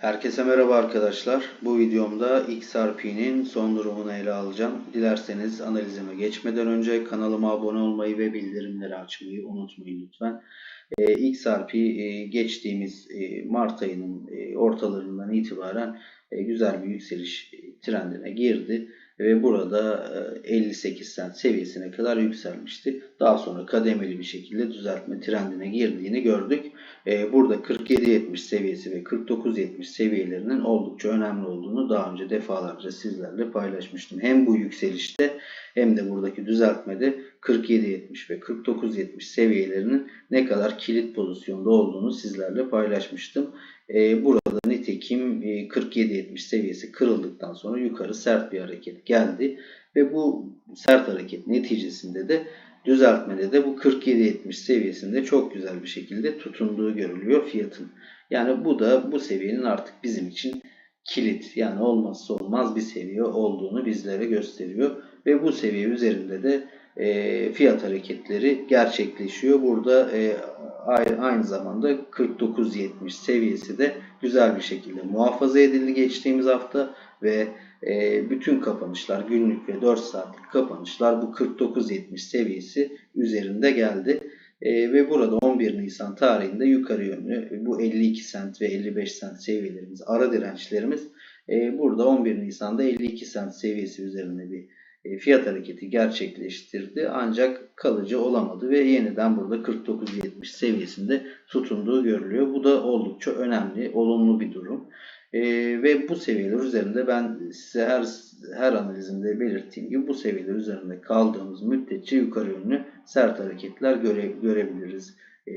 Herkese merhaba arkadaşlar. Bu videomda XRP'nin son durumunu ele alacağım. Dilerseniz analizime geçmeden önce kanalıma abone olmayı ve bildirimleri açmayı unutmayın lütfen. Ee, XRP e, geçtiğimiz e, Mart ayının e, ortalarından itibaren güzel bir yükseliş trendine girdi ve burada e, 58 cent seviyesine kadar yükselmişti. Daha sonra kademeli bir şekilde düzeltme trendine girdiğini gördük. E, burada 47.70 seviyesi ve 49.70 seviyelerinin oldukça önemli olduğunu daha önce defalarca sizlerle paylaşmıştım. Hem bu yükselişte hem de buradaki düzeltmede 47.70 ve 49.70 seviyelerinin ne kadar kilit pozisyonda olduğunu sizlerle paylaşmıştım. E, burada nitekim e, 47.70 seviyesi kırıldıktan sonra yukarı sert bir hareket geldi ve bu sert hareket neticesinde de düzeltmede de bu 47.70 seviyesinde çok güzel bir şekilde tutunduğu görülüyor fiyatın. Yani bu da bu seviyenin artık bizim için kilit yani olmazsa olmaz bir seviye olduğunu bizlere gösteriyor. Ve bu seviye üzerinde de e, fiyat hareketleri gerçekleşiyor. Burada e, aynı zamanda 49.70 seviyesi de güzel bir şekilde muhafaza edildi geçtiğimiz hafta ve e, bütün kapanışlar günlük ve 4 saatlik kapanışlar bu 49.70 seviyesi üzerinde geldi. E, ve burada 11 Nisan tarihinde yukarı yönlü bu 52 sent ve 55 sent seviyelerimiz ara dirençlerimiz e, burada 11 Nisan'da 52 sent seviyesi üzerinde bir fiyat hareketi gerçekleştirdi. Ancak kalıcı olamadı ve yeniden burada 49.70 seviyesinde tutunduğu görülüyor. Bu da oldukça önemli, olumlu bir durum. E, ve bu seviyeler üzerinde ben size her her analizimde belirttiğim gibi bu seviyeler üzerinde kaldığımız müddetçe yukarı yönlü sert hareketler göre, görebiliriz e,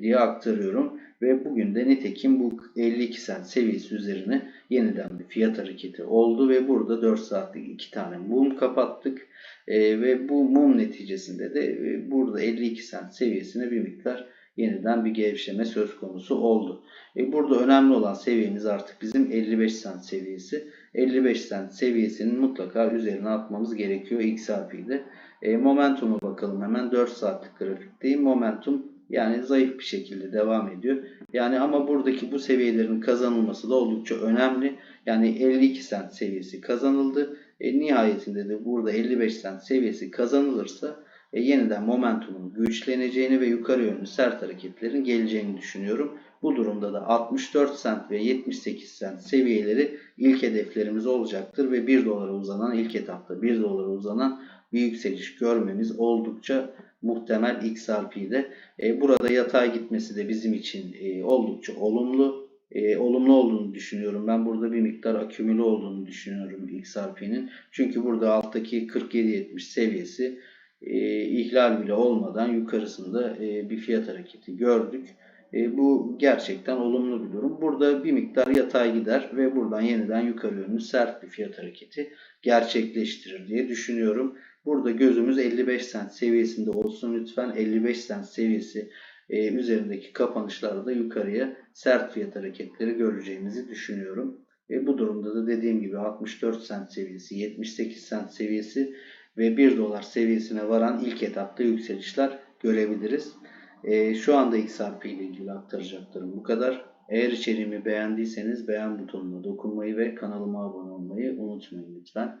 diye aktarıyorum. Ve bugün de nitekim bu 52 sent seviyesi üzerine yeniden bir fiyat hareketi oldu ve burada 4 saatlik iki tane mum kapattık. E, ve bu mum neticesinde de e, burada 52 sent seviyesine bir miktar yeniden bir gevşeme söz konusu oldu. E, burada önemli olan seviyemiz artık bizim 55 sent seviyesi. 55 sent seviyesinin mutlaka üzerine atmamız gerekiyor XRP'de. E, momentum'a bakalım hemen 4 saatlik grafikteyim. Momentum yani zayıf bir şekilde devam ediyor. Yani ama buradaki bu seviyelerin kazanılması da oldukça önemli. Yani 52 sent seviyesi kazanıldı. E, nihayetinde de burada 55 sent seviyesi kazanılırsa e, yeniden momentumun güçleneceğini ve yukarı yönlü sert hareketlerin geleceğini düşünüyorum. Bu durumda da 64 sent ve 78 sent seviyeleri ilk hedeflerimiz olacaktır ve 1 dolara uzanan ilk etapta 1 dolara uzanan bir yükseliş görmemiz oldukça muhtemel XRP'de. E, burada yatay gitmesi de bizim için e, oldukça olumlu. E, olumlu olduğunu düşünüyorum. Ben burada bir miktar akümüle olduğunu düşünüyorum XRP'nin. Çünkü burada alttaki 47.70 seviyesi e, ihlal bile olmadan yukarısında e, bir fiyat hareketi gördük. E, bu gerçekten olumlu bir durum. Burada bir miktar yatay gider ve buradan yeniden yukarı yönlü sert bir fiyat hareketi gerçekleştirir diye düşünüyorum. Burada gözümüz 55 sent seviyesinde olsun lütfen. 55 sent seviyesi e, üzerindeki kapanışlarda yukarıya sert fiyat hareketleri göreceğimizi düşünüyorum. E, bu durumda da dediğim gibi 64 sent seviyesi, 78 sent seviyesi ve 1 dolar seviyesine varan ilk etapta yükselişler görebiliriz. E, şu anda XRP ile ilgili aktaracaklarım bu kadar. Eğer içeriğimi beğendiyseniz beğen butonuna dokunmayı ve kanalıma abone olmayı unutmayın lütfen.